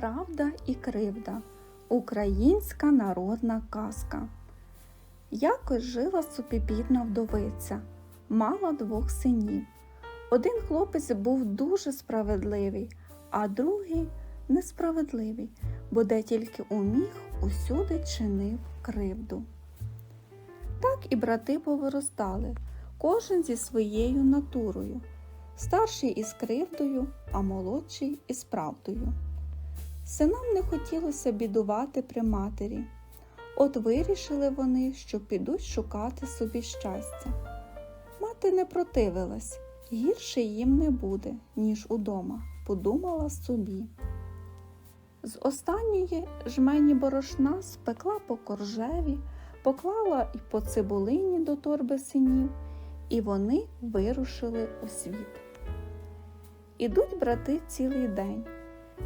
Правда і кривда. Українська народна казка. Якось жила собі бідна вдовиця, мала двох синів. Один хлопець був дуже справедливий, а другий несправедливий, бо де тільки уміг, усюди чинив кривду. Так і брати повиростали, кожен зі своєю натурою, старший із кривдою, а молодший із правдою. Синам не хотілося бідувати при матері. От вирішили вони, що підуть шукати собі щастя. Мати не противилась, гірше їм не буде, ніж удома, подумала собі. З останньої жмені борошна спекла по коржеві, поклала і по цибулині до торби синів, і вони вирушили у світ. Ідуть брати цілий день.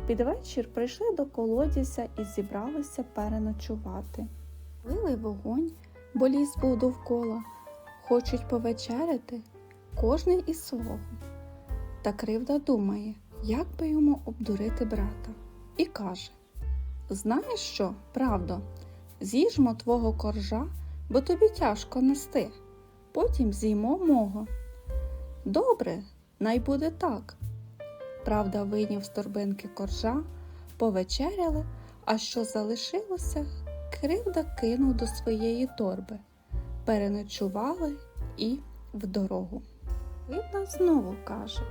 Під вечір прийшли до колодязя і зібралися переночувати. Лили вогонь, бо ліс був довкола, хочуть повечеряти кожний із свого. Та кривда думає, як би йому обдурити брата, і каже: Знаєш що, правдо, з'їжмо твого коржа, бо тобі тяжко нести, потім з'їмо мого. Добре, най буде так. Правда, вийняв з торбинки коржа, повечеряли, а що залишилося, кривда кинув до своєї торби. Переночували і в дорогу. Кривда знову каже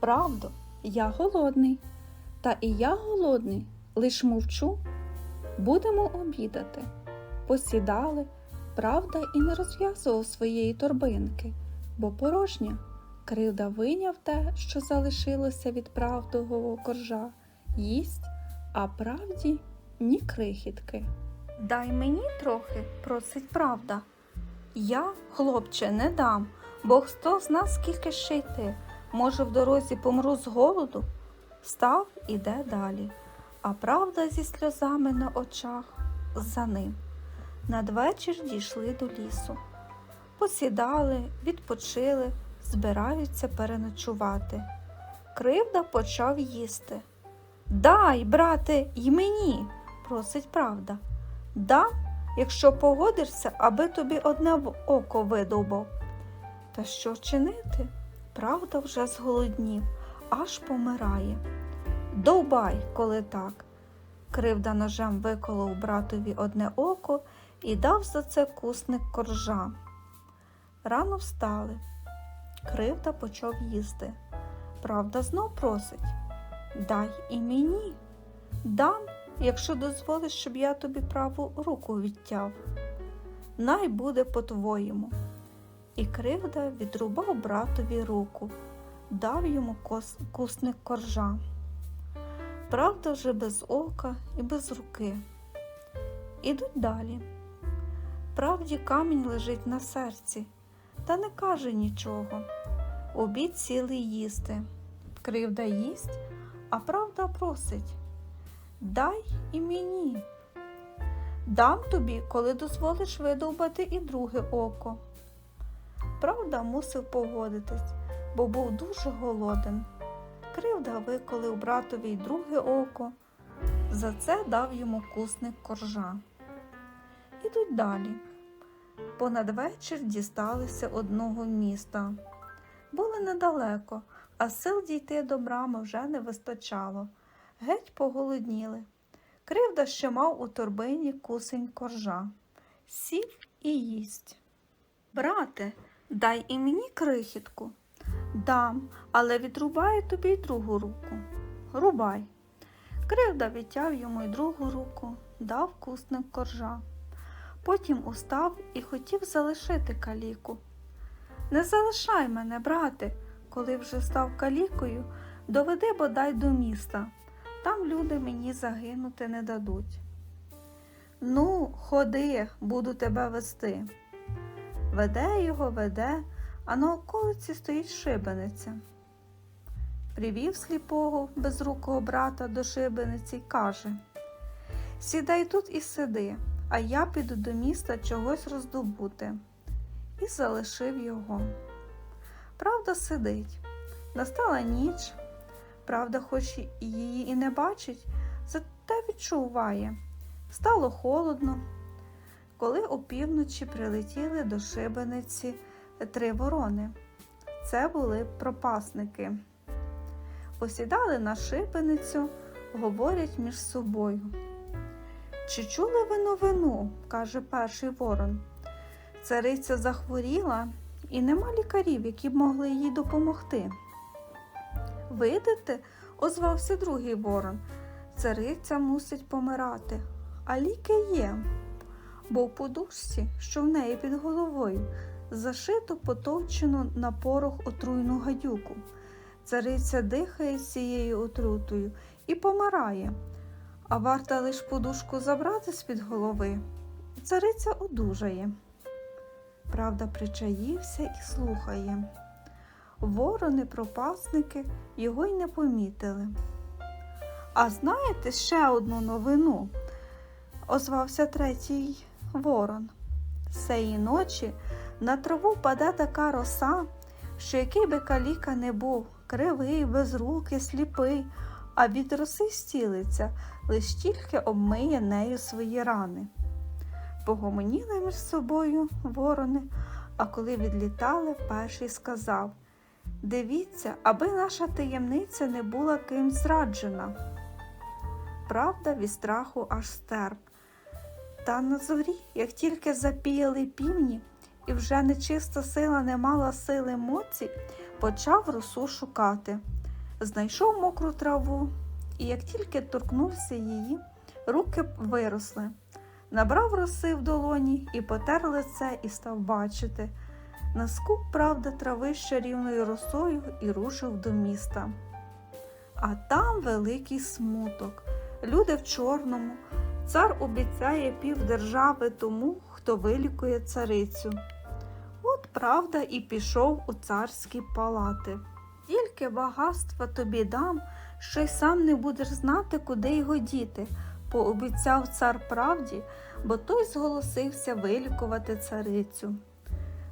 Правдо, я голодний, та і я голодний, лиш мовчу. Будемо обідати. Посідали, правда, і не розв'язував своєї торбинки, бо порожня. Кривда виняв те, що залишилося від правдового коржа, їсть, а правді ні крихітки. Дай мені трохи, просить правда. Я, хлопче, не дам, бо хто зна, скільки ще йти. Може, в дорозі помру з голоду. Став іде далі, а правда зі сльозами на очах за ним. Надвечір дійшли до лісу. Посідали, відпочили збираються переночувати. Кривда почав їсти. Дай, брате, й мені, просить правда. Дам, якщо погодишся, аби тобі одне в око видовбав. Та що чинити? Правда вже зголоднів, аж помирає. Довбай, коли так. Кривда ножем виколов братові одне око і дав за це кусник коржа. Рано встали. Кривда почав їсти. Правда знов просить Дай і мені. Дам, якщо дозволиш, щоб я тобі праву руку відтяв. Най буде по-твоєму. І кривда відрубав братові руку, дав йому кос... кусник коржа. Правда вже без ока і без руки. Ідуть далі. Правді камінь лежить на серці та не каже нічого. Обід цілий їсти. Кривда їсть, а правда просить Дай і мені. Дам тобі, коли дозволиш видовбати і друге око. Правда мусив погодитись, бо був дуже голоден. Кривда виколив братові й друге око. За це дав йому кусник коржа. Ідуть далі. Понад вечір дісталися одного міста. Були недалеко, а сил дійти до брами вже не вистачало. Геть поголодніли. Кривда ще мав у торбині кусень коржа. Сів і їсть. Брате, дай і мені крихітку. Дам, але відрубаю тобі й другу руку. Рубай. Кривда відтяв йому й другу руку, дав кусник коржа. Потім устав і хотів залишити каліку. Не залишай мене, брате, коли вже став калікою, доведи бодай до міста. Там люди мені загинути не дадуть. Ну, ходи, буду тебе вести. Веде його, веде, а на околиці стоїть шибениця. Привів сліпого безрукого брата до шибениці й каже Сідай тут і сиди а я піду до міста чогось роздобути. І залишив його. Правда, сидить. Настала ніч, правда, хоч її і не бачить, та відчуває. Стало холодно, коли опівночі прилетіли до шибениці три ворони. Це були пропасники. Посідали на шибеницю, говорять між собою. Чи чули ви новину? каже перший ворон. Цариця захворіла і нема лікарів, які б могли їй допомогти. Видите, озвався другий ворон. Цариця мусить помирати, а ліки є, бо в подушці, що в неї під головою, зашито потовчено на порох отруйну гадюку. Цариця дихає цією отрутою і помирає, а варта лиш подушку забрати з-під голови, цариця одужає. Правда, причаївся і слухає. Ворони, пропасники його й не помітили. А знаєте ще одну новину? озвався третій ворон. Сеї ночі на траву паде така роса, що який би каліка не був, кривий, безрукий, сліпий, а від роси стілиться, лиш тільки обмиє нею свої рани. Погомоніли між собою ворони, а коли відлітали, перший сказав Дивіться, аби наша таємниця не була кимсь зраджена. Правда, від страху аж стерп. Та на зорі, як тільки запіяли півні, і вже нечиста сила не мала сили моці, почав росу шукати. Знайшов мокру траву, і як тільки торкнувся її, руки виросли. Набрав роси в долоні і потер лице, і став бачити. На скуп, правда, трави ще рівною росою і рушив до міста. А там великий смуток. Люди в чорному. Цар обіцяє півдержави тому, хто вилікує царицю. От правда і пішов у царські палати. Тільки багатства тобі дам, що й сам не будеш знати, куди його діти, пообіцяв цар правді, бо той зголосився вилікувати царицю.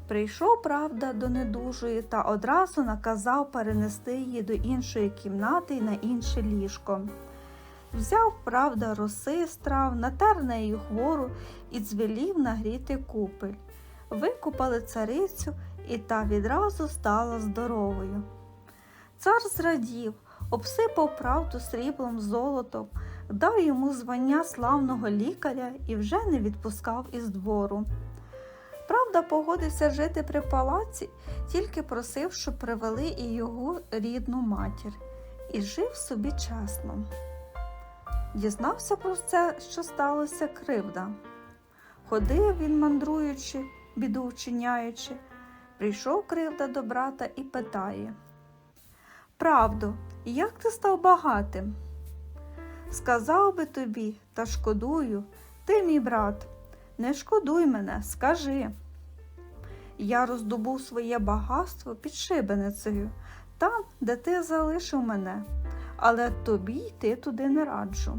Прийшов, правда, до недужої та одразу наказав перенести її до іншої кімнати і на інше ліжко. Взяв, правда, роси з трав, натер нею хвору і дзвелів нагріти купель. Викупали царицю, і та відразу стала здоровою. Цар зрадів, обсипав правду сріблом золотом, дав йому звання славного лікаря і вже не відпускав із двору. Правда, погодився жити при палаці, тільки просив, щоб привели і його рідну матір, і жив собі чесно. Дізнався про це, що сталося кривда. Ходив він, мандруючи, біду вчиняючи, прийшов кривда до брата і питає Правду, як ти став багатим? Сказав би тобі, та шкодую, ти, мій брат, не шкодуй мене, скажи. Я роздобув своє багатство під шибеницею, там, де ти залишив мене, але тобі йти туди не раджу.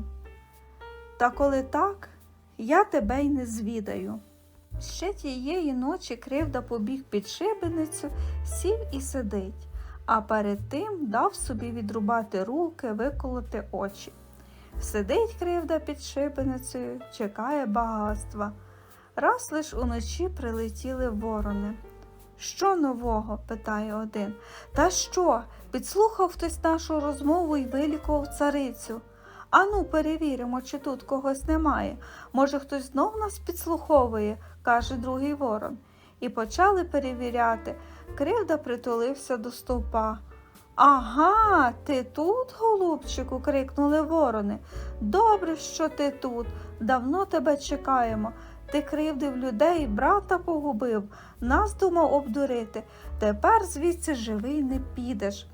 Та коли так, я тебе й не звідаю. Ще тієї ночі кривда побіг під шибеницю, сів і сидить, а перед тим дав собі відрубати руки, виколоти очі. Сидить кривда під шибеницею, чекає багатства. Раз лиш уночі прилетіли ворони. Що нового? питає один. Та що? Підслухав хтось нашу розмову і вилікував царицю. Ану, перевіримо, чи тут когось немає. Може, хтось знов нас підслуховує, каже другий ворон. І почали перевіряти. Кривда притулився до стовпа. Ага, ти тут, голубчику? крикнули ворони. Добре, що ти тут. Давно тебе чекаємо. Ти кривдив людей, брата погубив, нас думав обдурити. Тепер звідси живий не підеш.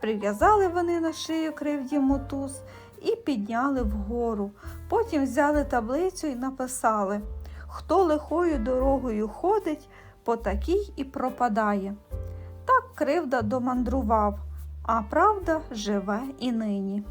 Прив'язали вони на шию кривді мотуз і підняли вгору. Потім взяли таблицю і написали Хто лихою дорогою ходить, по такій і пропадає. Так кривда домандрував, а правда живе і нині.